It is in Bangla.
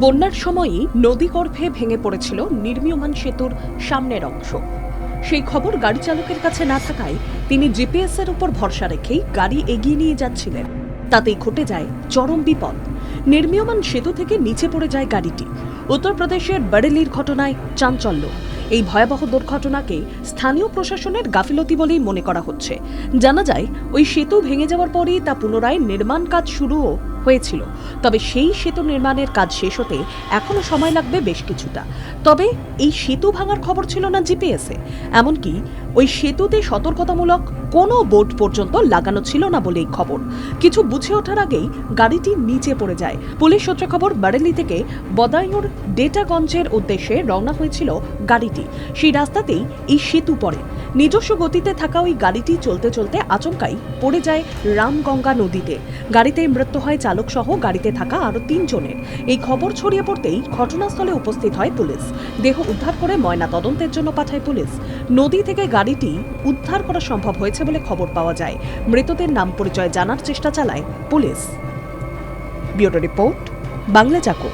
বন্যার সময়ই নদীগর্ভে ভেঙে পড়েছিল নির্মীয়মান সেতুর সামনের অংশ। সেই খবর গাড়ি চালকের কাছে না থাকায় তিনি জিপিএস এর উপর ভরসা রেখেই গাড়ি এগিয়ে নিয়ে যাচ্ছিলেন। তাতেই ঘটে যায় চরম বিপদ। নির্মীয়মান সেতু থেকে নিচে পড়ে যায় গাড়িটি। উত্তরপ্রদেশের বারেলির ঘটনায় চাঞ্চল্য। এই ভয়াবহ দুর্ঘটনাকে স্থানীয় প্রশাসনের গাফিলতি বলেই মনে করা হচ্ছে। জানা যায়, ওই সেতু ভেঙে যাওয়ার পরই তা পুনরায় নির্মাণ কাজ শুরুও হয়েছিল। তবে সেই সেতু নির্মাণের কাজ শেষ হতে এখনও সময় লাগবে বেশ কিছুটা। তবে এই সেতু ভাঙার খবর ছিল না জিপিএসে। এমনকি ওই সেতুতে সতর্কতামূলক কোনো বোর্ড পর্যন্ত লাগানো ছিল না বলেই খবর। কিছু বুঝে ওঠার আগেই গাড়িটি নিচে পড়ে যায়। পুলিশ সূত্রে খবর, বারেলি থেকে বদায়ুর ডেটাগঞ্জের উদ্দেশ্যে রওনা হয়েছিল গাড়িটি। সেই রাস্তাতেই এই সেতু পড়ে। নিজস্ব গতিতে থাকা ওই গাড়িটি চলতে চলতে আচমকাই পড়ে যায় রামগঙ্গা নদীতে। গাড়িতে মৃত্যু হয় চালক সহ গাড়িতে থাকা আরও তিনজনের। এই খবর ছড়িয়ে পড়তেই ঘটনাস্থলে উপস্থিত হয় পুলিশ। দেহ উদ্ধার করে ময়না তদন্তের জন্য পাঠায় পুলিশ। নদী থেকে গাড়িটি উদ্ধার করা সম্ভব হয়েছে বলে খবর পাওয়া যায়। মৃতদের নাম পরিচয় জানার চেষ্টা চালায় পুলিশ। ব্যুরো রিপোর্ট, বাংলা চাকু।